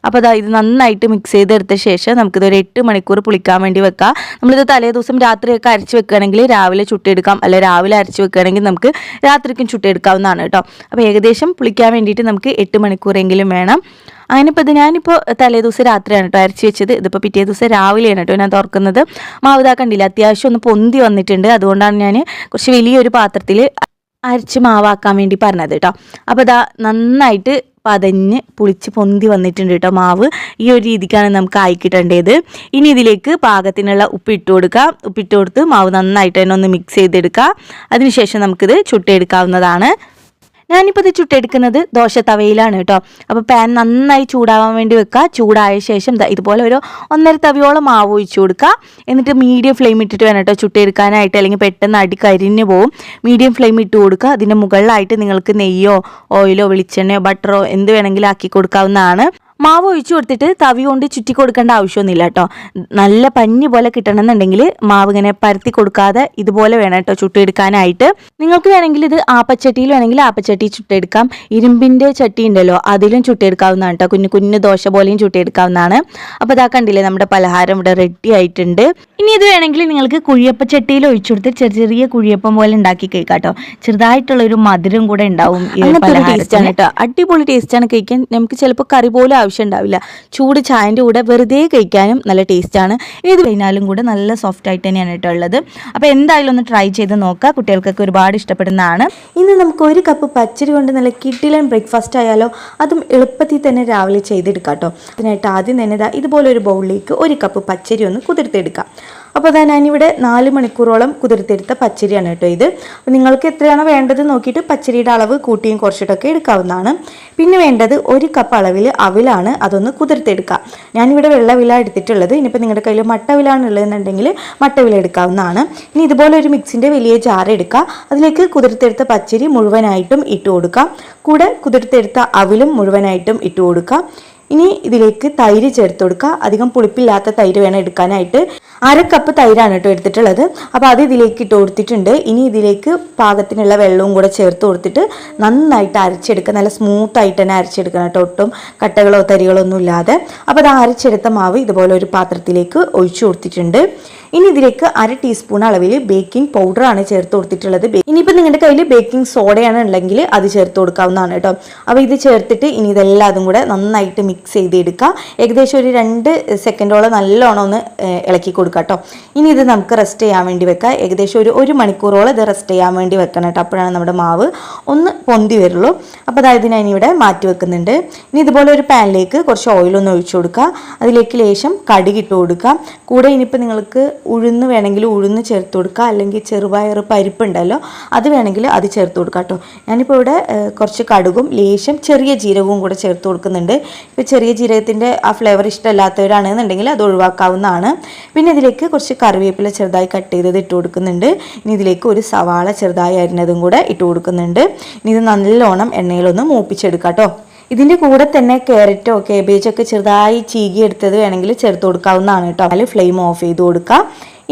അപ്പോൾ അതാ ഇത് നന്നായിട്ട് മിക്സ് ചെയ്തെടുത്ത ശേഷം നമുക്കിത് ഒരു എട്ട് മണിക്കൂർ പുളിക്കാൻ വേണ്ടി വെക്കാം. നമ്മളിത് തലേ ദിവസം രാത്രിയൊക്കെ അരച്ച് വെക്കുകയാണെങ്കിൽ രാവിലെ ചുട്ടെടുക്കാം. അല്ലെ രാവിലെ അരച്ച് വെക്കുകയാണെങ്കിൽ നമുക്ക് രാത്രിക്കും ചുട്ടെടുക്കാവുന്നതാണ് കേട്ടോ അപ്പോൾ ഏകദേശം പുളിക്കാൻ വേണ്ടിയിട്ട് നമുക്ക് എട്ട് മണിക്കൂറെങ്കിലും വേണം. അങ്ങനെ ഇപ്പോൾ ഇത് ഞാനിപ്പോൾ തലേ ദിവസം രാത്രിയാണ് കേട്ടോ അരച്ച് വെച്ചത്. ഇതിപ്പോൾ പിറ്റേ ദിവസം രാവിലെയാണ് കേട്ടോ ഞാൻ തുറക്കുന്നത്. മാവ് കണ്ടില്ല അത്യാവശ്യം ഒന്ന് പൊന്തി വന്നിട്ടുണ്ട്. അതുകൊണ്ടാണ് ഞാൻ കുറച്ച് വലിയൊരു പാത്രത്തിൽ അരച്ച് മാവാക്കാൻ വേണ്ടി പറഞ്ഞത് കേട്ടോ അപ്പോൾ ഇതാ നന്നായിട്ട് പതഞ്ഞ് പുളിച്ച് പൊന്തി വന്നിട്ടുണ്ട് കേട്ടോ മാവ്. ഈ ഒരു രീതിക്കാണ് നമുക്ക് ആയിക്കിട്ടേണ്ടത് ഇനി ഇതിലേക്ക് പാകത്തിനുള്ള ഉപ്പ് ഇട്ട് കൊടുക്കുക ഉപ്പിട്ട് കൊടുത്ത് മാവ് നന്നായിട്ട് തന്നെ ഒന്ന് മിക്സ് ചെയ്തെടുക്കുക അതിനുശേഷം നമുക്കിത് ചുട്ടെടുക്കാവുന്നതാണ്. ഞാനിപ്പോൾ ഇത് ചുട്ടെടുക്കുന്നത് ദോശ തവയിലാണ് കേട്ടോ. അപ്പോൾ പാൻ നന്നായി ചൂടാവാൻ വേണ്ടി വെക്കുക ചൂടായ ശേഷം ഇതുപോലെ ഒരു ഒന്നര തവിയോളം മാവ് ഒഴിച്ചു കൊടുക്കുക എന്നിട്ട് മീഡിയം ഫ്ലെയിം ഇട്ടിട്ട് വേണം കേട്ടോ ചുട്ടെടുക്കാനായിട്ട്. അല്ലെങ്കിൽ പെട്ടെന്ന് അടി കരിഞ്ഞു പോവും. മീഡിയം ഫ്ലെയിം ഇട്ട് കൊടുക്കുക അതിന്റെ മുകളിലായിട്ട് നിങ്ങൾക്ക് നെയ്യോ ഓയിലോ വെളിച്ചെണ്ണയോ ബട്ടറോ എന്ത് വേണമെങ്കിലും ആക്കി കൊടുക്കാവുന്നതാണ്. മാവ് ഒഴിച്ചു കൊടുത്തിട്ട് തവി കൊണ്ട് ചുറ്റി കൊടുക്കേണ്ട ആവശ്യമൊന്നുമില്ല കേട്ടോ. നല്ല പഞ്ഞി പോലെ കിട്ടണമെന്നുണ്ടെങ്കിൽ മാവ് ഇങ്ങനെ പരത്തി കൊടുക്കാതെ ഇതുപോലെ വേണം കേട്ടോ ചുട്ടെടുക്കാനായിട്ട്. നിങ്ങൾക്ക് വേണമെങ്കിൽ ഇത് ആപ്പച്ചട്ടിയിൽ വേണമെങ്കിൽ ആപ്പച്ചട്ടി ചുട്ടെടുക്കാം. ഇരുമ്പിന്റെ ചട്ടി ഉണ്ടല്ലോ അതിലും ചുട്ടെടുക്കാവുന്നതാണ് കേട്ടോ. കുഞ്ഞു കുഞ്ഞു ദോശ പോലെയും ചുട്ടെടുക്കാവുന്നതാണ്. അപ്പോൾ ഇതാ കണ്ടില്ലേ നമ്മുടെ പലഹാരം ഇവിടെ റെഡി ആയിട്ടുണ്ട്. ഇനി ഇത് വേണമെങ്കിൽ നിങ്ങൾക്ക് കുഴിയപ്പ ചട്ടിയിൽ ഒഴിച്ചു കൊടുത്ത് ചെറിയ ചെറിയ കുഴിയപ്പം പോലെ ഉണ്ടാക്കി കഴിക്കാം കേട്ടോ. ചെറുതായിട്ടുള്ള ഒരു മധുരം കൂടെ ഉണ്ടാവും ഈ ആണ് കേട്ടോ. അടിപൊളി ടേസ്റ്റാണ് കഴിക്കാൻ. നമുക്ക് ചിലപ്പോൾ കറി പോലും ആവശ്യം ഉണ്ടാവില്ല. ചൂട് ചായന്റെ കൂടെ വെറുതെ കഴിക്കാനും നല്ല ടേസ്റ്റാണ് ഏത് കഴിഞ്ഞാലും കൂടെ നല്ല സോഫ്റ്റ് ആയിട്ട് തന്നെയാണ് കേട്ടോ ഉള്ളത്. അപ്പോൾ എന്തായാലും ഒന്ന് ട്രൈ ചെയ്ത് നോക്കുക. കുട്ടികൾക്കൊക്കെ ഒരുപാട് ഇഷ്ടപ്പെടുന്നതാണ്. ഇന്ന് നമുക്ക് ഒരു കപ്പ് പച്ചരി കൊണ്ട് നല്ല കിട്ടിലൻ ബ്രേക്ക്ഫാസ്റ്റ് ആയാലോ അതും എളുപ്പത്തിൽ തന്നെ രാവിലെ ചെയ്തെടുക്കാം കേട്ടോ. അതിനായിട്ട് ആദ്യം തന്നെ ഇതാ ഇതുപോലെ ഒരു ബൗളിലേക്ക് ഒരു കപ്പ് പച്ചരി ഒന്ന് കുതിർത്തെടുക്കാം അപ്പോൾ അതാ ഞാനിവിടെ നാല് മണിക്കൂറോളം കുതിർത്തെടുത്ത പച്ചരിയാണ് കേട്ടോ ഇത്. അപ്പോൾ നിങ്ങൾക്ക് എത്രയാണോ വേണ്ടത് നോക്കിയിട്ട് പച്ചരിയുടെ അളവ് കൂട്ടിയും കുറച്ചിട്ടൊക്കെ എടുക്കാവുന്നതാണ്. പിന്നെ വേണ്ടത് ഒരു കപ്പ് അളവിൽ അവിലാണ് അതൊന്ന് കുതിർത്തെടുക്കുക ഞാനിവിടെ വെള്ളവില എടുത്തിട്ടുള്ളത്. ഇനിയിപ്പോൾ നിങ്ങളുടെ കയ്യിൽ മട്ടവിലാണ് ഉള്ളതെന്നുണ്ടെങ്കിൽ മട്ടവില എടുക്കാവുന്നതാണ്. ഇനി ഇതുപോലെ ഒരു മിക്സിന്റെ വലിയ ജാർ എടുക്കുക. അതിലേക്ക് കുതിർത്തെടുത്ത പച്ചരി മുഴുവനായിട്ടും ഇട്ട് കൊടുക്കുക. കൂടെ കുതിർത്തെടുത്ത അവിലും മുഴുവനായിട്ടും ഇട്ട് കൊടുക്കുക. ഇനി ഇതിലേക്ക് തൈര് ചേർത്ത് കൊടുക്കുക. അധികം പുളിപ്പില്ലാത്ത തൈര് വേണം എടുക്കാനായിട്ട്. അര കപ്പ് തൈരാണ് കേട്ടോ എടുത്തിട്ടുള്ളത്. അപ്പോൾ അത് ഇതിലേക്ക് ഇട്ട് കൊടുത്തിട്ടുണ്ട്. ഇനി ഇതിലേക്ക് പാകത്തിനുള്ള വെള്ളവും കൂടെ ചേർത്ത് കൊടുത്തിട്ട് നന്നായിട്ട് അരച്ചെടുക്കുക. നല്ല സ്മൂത്ത് ആയിട്ട് തന്നെ അരച്ചെടുക്കണം കേട്ടോ ഒട്ടും കട്ടകളോ തരികളോ ഒന്നും ഇല്ലാതെ. അപ്പോൾ അത് അരച്ചെടുത്ത മാവ് ഇതുപോലെ ഒരു പാത്രത്തിലേക്ക് ഒഴിച്ചു കൊടുത്തിട്ടുണ്ട്. ഇനി ഇതിലേക്ക് അര ടീസ്പൂൺ അളവിൽ ബേക്കിംഗ് പൗഡർ ആണ് ചേർത്ത് കൊടുത്തിട്ടുള്ളത്. ഇനിയിപ്പോൾ നിങ്ങളുടെ കയ്യിൽ ബേക്കിംഗ് സോഡയാണ് ഉണ്ടെങ്കിൽ അത് ചേർത്ത് കൊടുക്കാവുന്നതാണ് കേട്ടോ. അപ്പോൾ ഇത് ചേർത്തിട്ട് ഇനി ഇതെല്ലാം അതും കൂടെ നന്നായിട്ട് മിക്സ് ചെയ്തെടുക്കുക ഏകദേശം ഒരു രണ്ട് സെക്കൻഡോളം നല്ലോണം ഒന്ന് ഇളക്കി കൊടുക്കുക കേട്ടോ. ഇനി ഇത് നമുക്ക് റെസ്റ്റ് ചെയ്യാൻ വേണ്ടി വെക്കാം. ഏകദേശം ഒരു ഒരു മണിക്കൂറോളം ഇത് റെസ്റ്റ് ചെയ്യാൻ വേണ്ടി വെക്കണം കേട്ടോ. അപ്പോഴാണ് നമ്മുടെ മാവ് ഒന്ന് പൊന്തി വരുള്ളൂ. അപ്പോൾ അതായത് ഞാൻ ഇവിടെ മാറ്റി വെക്കുന്നുണ്ട്. ഇനി ഇതുപോലെ ഒരു പാനിലേക്ക് കുറച്ച് ഓയിലൊന്ന് ഒഴിച്ചു കൊടുക്കുക അതിലേക്ക് ലേശം കടുകിട്ട് കൊടുക്കുക കൂടെ ഇനിയിപ്പോൾ നിങ്ങൾക്ക് ഉഴുന്ന് വേണമെങ്കിൽ ഉഴുന്ന് ചേർത്ത് കൊടുക്കുക. അല്ലെങ്കിൽ ചെറുപയർ പരിപ്പ് ഉണ്ടല്ലോ അത് വേണമെങ്കിൽ അത് ചേർത്ത് കൊടുക്കുക കേട്ടോ. ഞാനിപ്പോൾ ഇവിടെ കുറച്ച് കടുകും ലേശം ചെറിയ ജീരകവും കൂടെ ചേർത്ത് കൊടുക്കുന്നുണ്ട്. ഇപ്പോൾ ചെറിയ ജീരകത്തിന്റെ ആ ഫ്ലേവർ ഇഷ്ടമല്ലാത്തവരാണെന്നുണ്ടെങ്കിൽ അത് ഒഴിവാക്കാവുന്നതാണ്. പിന്നെ ഇതിലേക്ക് കുറച്ച് കറിവേപ്പില ചെറുതായി കട്ട് ചെയ്തത് ഇട്ട് കൊടുക്കുന്നുണ്ട്. ഇനി ഇതിലേക്ക് ഒരു സവാള ചെറുതായി അരിഞ്ഞതും കൂടെ ഇട്ട് കൊടുക്കുന്നുണ്ട്. ഇനി ഇത് നല്ലോണം എണ്ണയിലൊന്ന് മൂപ്പിച്ചെടുക്കാം കേട്ടോ. ഇതിന്റെ കൂടെ തന്നെ ക്യാരറ്റോ കേബേജോ ഒക്കെ ചെറുതായി ചീകി എടുത്തത് വേണമെങ്കിൽ ചേർത്ത് കൊടുക്കാവുന്നതാണ് കേട്ടോ. അതിൽ ഫ്ലെയിം ഓഫ് ചെയ്ത് കൊടുക്കുക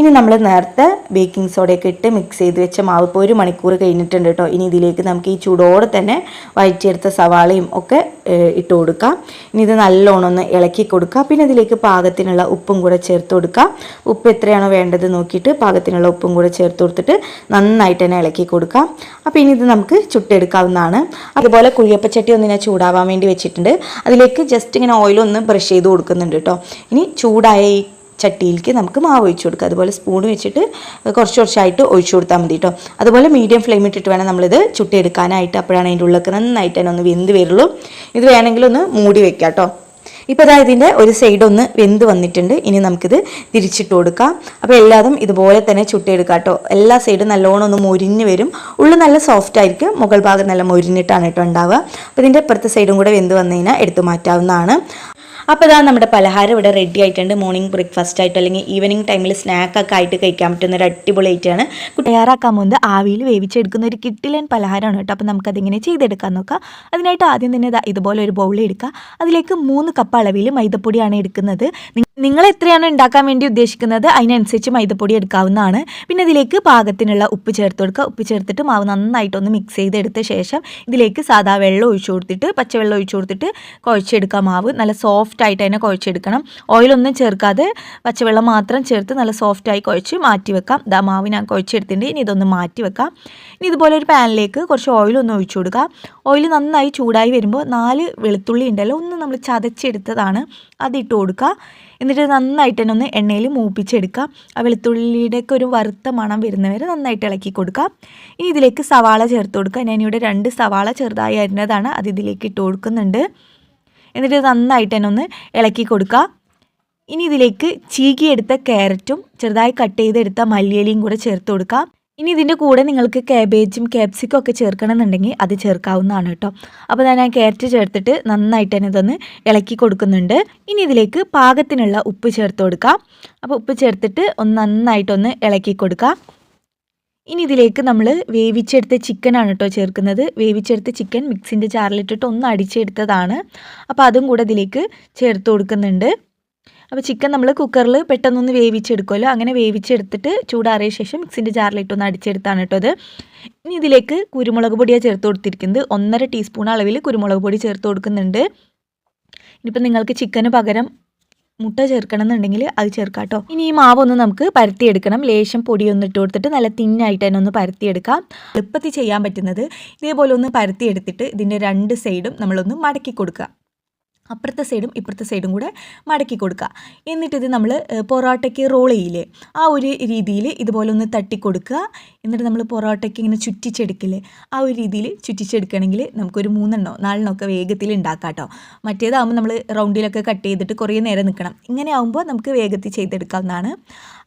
ഇനി നമ്മൾ നേരത്തെ ബേക്കിംഗ് സോഡയൊക്കെ ഇട്ട് മിക്സ് ചെയ്ത് വെച്ച മാവ് ഇപ്പോൾ ഒരു മണിക്കൂർ കഴിഞ്ഞിട്ടുണ്ട് കേട്ടോ. ഇനി ഇതിലേക്ക് നമുക്ക് ഈ ചൂടോടെ തന്നെ വയറ്റിയെടുത്ത സവാളയും ഒക്കെ ഇട്ട് കൊടുക്കാം. ഇനി ഇത് നല്ലോണം ഒന്ന് ഇളക്കി കൊടുക്കുക പിന്നെ ഇതിലേക്ക് പാകത്തിനുള്ള ഉപ്പും കൂടെ ചേർത്ത് കൊടുക്കാം. ഉപ്പ് എത്രയാണോ വേണ്ടത് നോക്കിയിട്ട് പാകത്തിനുള്ള ഉപ്പും കൂടെ ചേർത്ത് കൊടുത്തിട്ട് നന്നായിട്ട് തന്നെ ഇളക്കി കൊടുക്കാം. അപ്പോൾ ഇനി ഇത് നമുക്ക് ചുട്ടെടുക്കാവുന്നതാണ്. അതുപോലെ കുഴിയപ്പച്ചട്ടി ഒന്ന് ഞാൻ ചൂടാവാൻ വേണ്ടി വെച്ചിട്ടുണ്ട്. അതിലേക്ക് ജസ്റ്റ് ഇങ്ങനെ ഓയിലൊന്ന് ബ്രഷ് ചെയ്ത് കൊടുക്കുന്നുണ്ട് കേട്ടോ. ഇനി ചൂടായ ചട്ടിയിലേക്ക് നമുക്ക് മാവ് ഒഴിച്ചു കൊടുക്കുക. അതുപോലെ സ്പൂൺ വെച്ചിട്ട് കുറച്ച് കുറച്ചായിട്ട് ഒഴിച്ചു കൊടുത്താൽ മതി കേട്ടോ അതുപോലെ മീഡിയം ഫ്ലെയിം ഇട്ടിട്ട് വേണം നമ്മളിത് ചുട്ടെടുക്കാനായിട്ട്. അപ്പോഴാണ് അതിന്റെ ഉള്ളൊക്കെ നന്നായിട്ട് തന്നെ ഒന്ന് വെന്ത് വരുള്ളൂ. ഇത് വേണമെങ്കിൽ ഒന്ന് മൂടി വെക്കാം കേട്ടോ ഇപ്പോൾ അതായത് ഇതിന്റെ ഒരു സൈഡ് ഒന്ന് വെന്ത് വന്നിട്ടുണ്ട്. ഇനി നമുക്കിത് തിരിച്ചിട്ട് കൊടുക്കാം. അപ്പോൾ എല്ലാതും ഇതുപോലെ തന്നെ ചുട്ടെടുക്കാം കേട്ടോ എല്ലാ സൈഡും നല്ലോണം ഒന്ന് മൊരിഞ്ഞ് വരും. ഉള്ളു നല്ല സോഫ്റ്റ് ആയിരിക്കും. മുകൾ ഭാഗം നല്ല മൊരിഞ്ഞിട്ടാണ് കേട്ടോ ഉണ്ടാവുക. അപ്പോൾ ഇതിന്റെ ഇപ്പുറത്തെ സൈഡും കൂടെ വെന്ത് വന്നു കഴിഞ്ഞാൽ എടുത്തു മാറ്റാവുന്നതാണ്. അപ്പോൾ ഇതാ നമ്മുടെ പലഹാരം ഇവിടെ റെഡി ആയിട്ടുണ്ട്. മോർണിംഗ് ബ്രേക്ക്ഫാസ്റ്റ് ആയിട്ട് അല്ലെങ്കിൽ ഈവനിങ് ടൈമിൽ സ്നാക്കൊക്കെ ആയിട്ട് കഴിക്കാൻ പറ്റുന്ന ഒരു അടിപൊളി ആയിട്ടാണ് തയ്യാറാക്കാൻ മുമ്പ് ആവിയിൽ വേവിച്ചെടുക്കുന്ന ഒരു കിട്ടിലൻ പലഹാരമാണ് കേട്ടോ. അപ്പോൾ നമുക്കതിങ്ങനെ ചെയ്തെടുക്കാൻ നോക്കാം. അതിനായിട്ട് ആദ്യം തന്നെ ഇതുപോലെ ഒരു ബൗൾ എടുക്കുക. അതിലേക്ക് മൂന്ന് കപ്പ് അളവിൽ മൈദപ്പൊടിയാണ് എടുക്കുന്നത്. നിങ്ങൾ എത്രയാണ് ഉണ്ടാക്കാൻ വേണ്ടി ഉദ്ദേശിക്കുന്നത്? അതിനനുസരിച്ച് മൈദപ്പൊടി എടുക്കാവുന്നതാണ്. പിന്നെ ഇതിലേക്ക് പാകത്തിനുള്ള ഉപ്പ് ചേർത്ത് കൊടുക്കുക. ഉപ്പ് ചേർത്തിട്ട് മാവ് നന്നായിട്ടൊന്ന് മിക്സ് ചെയ്തെടുത്ത ശേഷം ഇതിലേക്ക് സാധാ വെള്ളം ഒഴിച്ചു കൊടുത്തിട്ട് പച്ചവെള്ളം ഒഴിച്ചു കൊടുത്തിട്ട് കുഴച്ചെടുക്കുക മാവ്. നല്ല സോഫ്റ്റ് ആയിട്ട് തന്നെ കുഴച്ചെടുക്കണം. ഓയിലൊന്നും ചേർക്കാതെ പച്ചവെള്ളം മാത്രം ചേർത്ത് നല്ല സോഫ്റ്റായി കുഴച്ച് മാറ്റി വെക്കാം ദാ മാവ് ഞാൻ കുഴച്ചെടുത്തിട്ടുണ്ട്. ഇനി ഇതൊന്ന് മാറ്റി വെക്കാം ഇനി ഇതുപോലെ ഒരു പാനിലേക്ക് കുറച്ച് ഓയിലൊന്ന് ഒഴിച്ചു കൊടുക്കുക. ഓയിൽ നന്നായി ചൂടായി വരുമ്പോൾ നാല് വെളുത്തുള്ളി ഉണ്ടല്ലോ ഒന്ന് നമ്മൾ ചതച്ചെടുത്തതാണ് അതിട്ട് കൊടുക്കുക. എന്നിട്ട് നന്നായിട്ട് തന്നെ ഒന്ന് എണ്ണയിൽ മൂപ്പിച്ചെടുക്കുക. ആ വെളുത്തുള്ളിയുടെയൊക്കെ ഒരു വറുത്ത മണം വരുന്നവരെ നന്നായിട്ട് ഇളക്കി കൊടുക്കുക. ഇനി ഇതിലേക്ക് സവാള ചേർത്ത് കൊടുക്കുക. ഞാനിവിടെ രണ്ട് സവാള ചെറുതായി അരിഞ്ഞതാണ് അത് ഇതിലേക്ക് ഇട്ട് കൊടുക്കുന്നുണ്ട്. എന്നിട്ട് നന്നായിട്ട് തന്നെ ഒന്ന് ഇളക്കി കൊടുക്കുക. ഇനി ഇതിലേക്ക് ചീകിയെടുത്ത ക്യാരറ്റും ചെറുതായി കട്ട് ചെയ്തെടുത്ത മല്ലിയലിയും കൂടെ ചേർത്ത് കൊടുക്കുക. ഇനി ഇതിന്റെ കൂടെ നിങ്ങൾക്ക് കാബേജും ക്യാപ്സിക്കും ഒക്കെ ചേർക്കണമെന്നുണ്ടെങ്കിൽ അത് ചേർക്കാവുന്നതാണ് കേട്ടോ. അപ്പോൾ ഞാൻ ആ ക്യാരറ്റ് ചേർത്തിട്ട് നന്നായിട്ട് തന്നെ ഇതൊന്ന് ഇളക്കി കൊടുക്കുന്നുണ്ട്. ഇനി ഇതിലേക്ക് പാകത്തിനുള്ള ഉപ്പ് ചേർത്ത് കൊടുക്കാം. അപ്പോൾ ഉപ്പ് ചേർത്തിട്ട് ഒന്ന് നന്നായിട്ടൊന്ന് ഇളക്കി കൊടുക്കാം. ഇനി ഇതിലേക്ക് നമ്മൾ വേവിച്ചെടുത്ത ചിക്കനാണ് കേട്ടോ ചേർക്കുന്നത്. വേവിച്ചെടുത്ത ചിക്കൻ മിക്സിന്റെ ചാറിലിട്ടിട്ട് ഒന്ന് അടിച്ചെടുത്തതാണ്. അപ്പോൾ അതും കൂടെ ഇതിലേക്ക് ചേർത്ത് കൊടുക്കുന്നുണ്ട്. അപ്പോൾ ചിക്കൻ നമ്മൾ കുക്കറിൽ പെട്ടെന്നൊന്ന് വേവിച്ചെടുക്കുമല്ലോ. അങ്ങനെ വേവിച്ചെടുത്തിട്ട് ചൂടാറിയ ശേഷം മിക്സിന്റെ ജാറിലിട്ടൊന്ന് അടിച്ചെടുത്താണ് കേട്ടോ അത്. ഇനി ഇതിലേക്ക് കുരുമുളക് പൊടിയാണ് ചേർത്ത് കൊടുത്തിരിക്കുന്നത്. ഒന്നര ടീസ്പൂൺ അളവിൽ കുരുമുളക് പൊടി ചേർത്ത് കൊടുക്കുന്നുണ്ട്. ഇനിയിപ്പോൾ നിങ്ങൾക്ക് ചിക്കന് പകരം മുട്ട ചേർക്കണം എന്നുണ്ടെങ്കിൽ അത് ചേർക്കാം കേട്ടോ. ഇനി ഈ മാവ് ഒന്ന് നമുക്ക് പരത്തിയെടുക്കണം. ലേശം പൊടിയൊന്ന് ഇട്ട് കൊടുത്തിട്ട് നല്ല തിന്നായിട്ട് തന്നെ ഒന്ന് പരത്തിയെടുക്കാം. എളുപ്പത്തിൽ ചെയ്യാൻ പറ്റുന്നത് ഇതേപോലെ ഒന്ന് പരത്തിയെടുത്തിട്ട് ഇതിന്റെ രണ്ട് സൈഡും നമ്മളൊന്ന് മടക്കി കൊടുക്കുക. അപ്പുറത്തെ സൈഡും ഇപ്പുറത്തെ സൈഡും കൂടെ മടക്കി കൊടുക്കുക. എന്നിട്ടിത് നമ്മൾ പൊറോട്ടയ്ക്ക് റോൾ ചെയ്യില്ലേ? ആ ഒരു രീതിയിൽ ഇതുപോലെ ഒന്ന് തട്ടി കൊടുക്കുക എന്നിട്ട് നമ്മൾ പൊറോട്ടയ്ക്ക് ഇങ്ങനെ ചുറ്റിച്ചെടുക്കില്ലേ? ആ ഒരു രീതിയിൽ ചുറ്റിച്ചെടുക്കണമെങ്കിൽ നമുക്കൊരു മൂന്നെണ്ണോ നാലെണ്ണോ ഒക്കെ വേഗത്തിൽ ഉണ്ടാക്കാം കേട്ടോ മറ്റേതാകുമ്പോൾ നമ്മൾ റൗണ്ടിലൊക്കെ കട്ട് ചെയ്തിട്ട് കുറേ നേരം നിൽക്കണം. ഇങ്ങനെ ആകുമ്പോൾ നമുക്ക് വേഗത്തിൽ ചെയ്തെടുക്കാവുന്നതാണ്.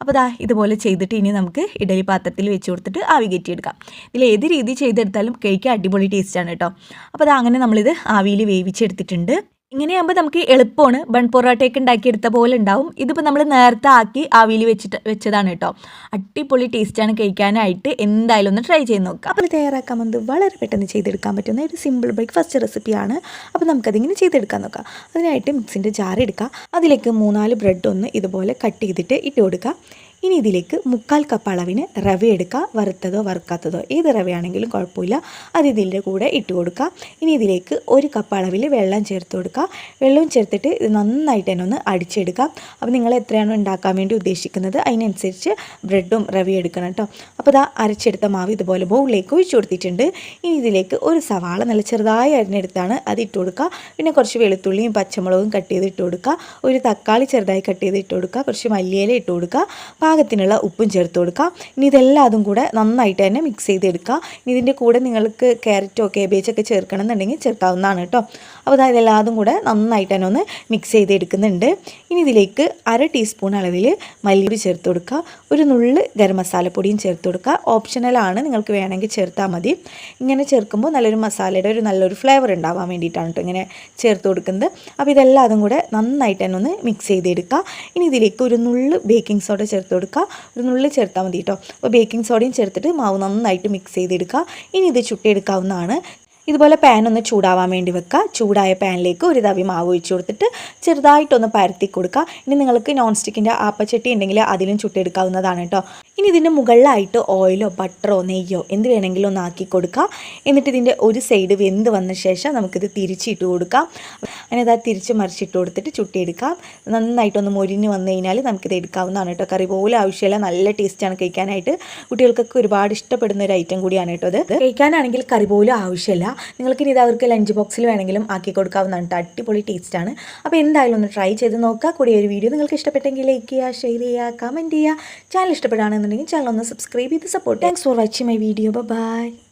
അപ്പോൾ ദാ ഇതുപോലെ ചെയ്തിട്ട് ഇനി നമുക്ക് ഇഡലി പാത്രത്തിൽ വെച്ച് കൊടുത്തിട്ട് ആവി കയറ്റിയെടുക്കാം. ഇതിൽ ഏത് രീതി ചെയ്തെടുത്താലും കഴിക്കാൻ അടിപൊളി ടേസ്റ്റാണ് കേട്ടോ അപ്പോൾ ദാ അങ്ങനെ നമ്മളിത് ആവിയിൽ വേവിച്ചെടുത്തിട്ടുണ്ട്. ഇങ്ങനെയാകുമ്പോൾ നമുക്ക് എളുപ്പമാണ് ബൺ പൊറോട്ടയൊക്കെ ഉണ്ടാക്കിയെടുത്ത പോലെ ഉണ്ടാവും. ഇതിപ്പോൾ നമ്മൾ നേരത്തെ ആക്കി ആവിയിൽ വെച്ചിട്ട് വെച്ചതാണ് കേട്ടോ. അടിപൊളി ടേസ്റ്റാണ് കഴിക്കാനായിട്ട്. എന്തായാലും ഒന്ന് ട്രൈ ചെയ്ത് നോക്കുക അപ്പോൾ തയ്യാറാക്കാൻ വന്നത് വളരെ പെട്ടെന്ന് ചെയ്തെടുക്കാൻ പറ്റുന്ന ഒരു സിമ്പിൾ ബ്രേക്ക്ഫാസ്റ്റ് റെസിപ്പിയാണ് അപ്പോൾ നമുക്കതിങ്ങനെ ചെയ്തെടുക്കാൻ നോക്കാം. അതിനായിട്ട് മിക്സിന്റെ ജാർ എടുക്കുക അതിലേക്ക് മൂന്നാൽ ബ്രെഡ് ഒന്ന് ഇതുപോലെ കട്ട് ചെയ്തിട്ട് ഇട്ട് കൊടുക്കുക ഇനി ഇതിലേക്ക് മുക്കാൽ കപ്പ് അളവിന് റവ എടുക്കുക. വറുത്തതോ വറുക്കാത്തതോ ഏത് റവയാണെങ്കിലും കുഴപ്പമില്ല. അത് ഇതിന്റെ കൂടെ ഇട്ട് കൊടുക്കുക. ഇനി ഇതിലേക്ക് ഒരു കപ്പ് അളവിൽ വെള്ളം ചേർത്ത് കൊടുക്കുക. വെള്ളവും ചേർത്തിട്ട് ഇത് നന്നായിട്ട് തന്നെ ഒന്ന് അടിച്ചെടുക്കുക. അപ്പോൾ നിങ്ങൾ എത്രയാണോ ഉണ്ടാക്കാൻ വേണ്ടി ഉദ്ദേശിക്കുന്നത്? അതിനനുസരിച്ച് ബ്രെഡും റവയും എടുക്കണം കേട്ടോ. അപ്പോൾ ഇതാ അരച്ചെടുത്ത മാവ് ഇതുപോലെ ബൗളിലേക്ക് ഒഴിച്ചു കൊടുത്തിട്ടുണ്ട്. ഇനി ഇതിലേക്ക് ഒരു സവാള നല്ല ചെറുതായി അരിഞ്ഞെടുത്താണ് അത് ഇട്ട് കൊടുക്കുക. പിന്നെ കുറച്ച് വെളുത്തുള്ളിയും പച്ചമുളകും കട്ട് ചെയ്ത് ഇട്ട് കൊടുക്കുക. ഒരു തക്കാളി ചെറുതായി കട്ട് ചെയ്ത് ഇട്ട് കൊടുക്കുക. കുറച്ച് മല്ലിയില ഇട്ട് കൊടുക്കുക. പാകത്തിനുള്ള ഉപ്പും ചേർത്ത് കൊടുക്കുക ഇനി ഇതെല്ലാം അതും കൂടെ നന്നായിട്ട് തന്നെ മിക്സ് ചെയ്തെടുക്കുക ഇനി ഇതിന്റെ കൂടെ നിങ്ങൾക്ക് ക്യാരറ്റോ കേബേജൊക്കെ ചേർക്കണം എന്നുണ്ടെങ്കിൽ ചേർക്കാവുന്നതാണ് കേട്ടോ. അപ്പോൾ അതായത് എല്ലാതും കൂടെ നന്നായിട്ട് തന്നെ ഒന്ന് മിക്സ് ചെയ്തെടുക്കുന്നുണ്ട്. ഇനി ഇതിലേക്ക് അര ടീസ്പൂൺ അളവിൽ മല്ലിപ്പൊടി ചേർത്ത് കൊടുക്കുക ഒരു നുള്ള് ഗരം മസാലപ്പൊടിയും ചേർത്ത് കൊടുക്കുക ഓപ്ഷണലാണ് നിങ്ങൾക്ക് വേണമെങ്കിൽ ചേർത്താൽ മതി. ഇങ്ങനെ ചേർക്കുമ്പോൾ നല്ലൊരു മസാലയുടെ ഒരു നല്ലൊരു ഫ്ലേവർ ഉണ്ടാവാൻ വേണ്ടിയിട്ടാണ് കേട്ടോ ഇങ്ങനെ ചേർത്ത് കൊടുക്കുന്നത്. അപ്പോൾ ഇതെല്ലാം അതും കൂടെ നന്നായിട്ട് തന്നെ ഒന്ന് മിക്സ് ചെയ്തെടുക്കുക ഇനി ഇതിലേക്ക് ഒരു നുള്ള് ബേക്കിംഗ് സോഡ ചേർത്ത് ഒരു നുള്ളി ചേർത്താൽ മതി കേട്ടോ. അപ്പോൾ ബേക്കിംഗ് സോഡയും ചേർത്തിട്ട് മാവ് നന്നായിട്ട് മിക്സ് ചെയ്തെടുക്കുക. ഇനി ഇത് ചുട്ടെടുക്കാവുന്നതാണ്. ഇതുപോലെ പാൻ ഒന്ന് ചൂടാവാൻ വേണ്ടി വെക്കുക. ചൂടായ പാനിലേക്ക് ഒരു തവി മാവ് ഒഴിച്ചു കൊടുത്തിട്ട് ചെറുതായിട്ടൊന്ന് പരത്തി കൊടുക്കുക. ഇനി നിങ്ങൾക്ക് നോൺ സ്റ്റിക്കിന്റെ ആപ്പച്ചട്ടി ഉണ്ടെങ്കിൽ അതിലും ചുട്ടെടുക്കാവുന്നതാണ് കേട്ടോ. ഇനി ഇതിന്റെ മുകളിലായിട്ട് ഓയിലോ ബട്ടറോ നെയ്യോ എന്ത് വേണമെങ്കിലും ഒന്ന് ആക്കി കൊടുക്കുക. എന്നിട്ട് ഇതിന്റെ ഒരു സൈഡ് വെന്ത് വന്ന ശേഷം നമുക്കിത് തിരിച്ചിട്ട് കൊടുക്കാം. അങ്ങനെ അത് തിരിച്ച് മറിച്ചിട്ട് കൊടുത്തിട്ട് ചുട്ടിയെടുക്കാം നന്നായിട്ടൊന്ന് മൊരിഞ്ഞ് വന്നു കഴിഞ്ഞാൽ നമുക്കിത് എടുക്കാവുന്നതാണ് കേട്ടോ. കറി പോലും ആവശ്യമില്ല. നല്ല ടേസ്റ്റാണ് കഴിക്കാനായിട്ട്. കുട്ടികൾക്കൊക്കെ ഒരുപാട് ഇഷ്ടപ്പെടുന്ന ഒരു ഐറ്റം കൂടിയാണ് കേട്ടോ അത് കഴിക്കാനാണെങ്കിൽ കറി പോലും ആവശ്യമില്ല. നിങ്ങൾക്കിനി ഇത് അവർക്ക് ലഞ്ച് ബോക്സിൽ വേണമെങ്കിലും ആക്കി കൊടുക്കാവുന്നതാണ്. കേട്ടോ അടിപൊളി ടേസ്റ്റാണ് അപ്പോൾ എന്തായാലും ഒന്ന് ട്രൈ ചെയ്ത് നോക്കുക. കൂടിയ ഒരു വീഡിയോ നിങ്ങൾക്ക് ഇഷ്ടപ്പെട്ടെങ്കിൽ ലൈക്ക് ചെയ്യുക ഷെയർ ചെയ്യുക കമന്റ് ചെയ്യുക. ചാനൽ ഇഷ്ടപ്പെടുകയാണെന്നുണ്ടെങ്കിൽ ചാനൽ ഒന്ന് സബ്സ്ക്രൈബ് ചെയ്ത് support thanks for watching my video bye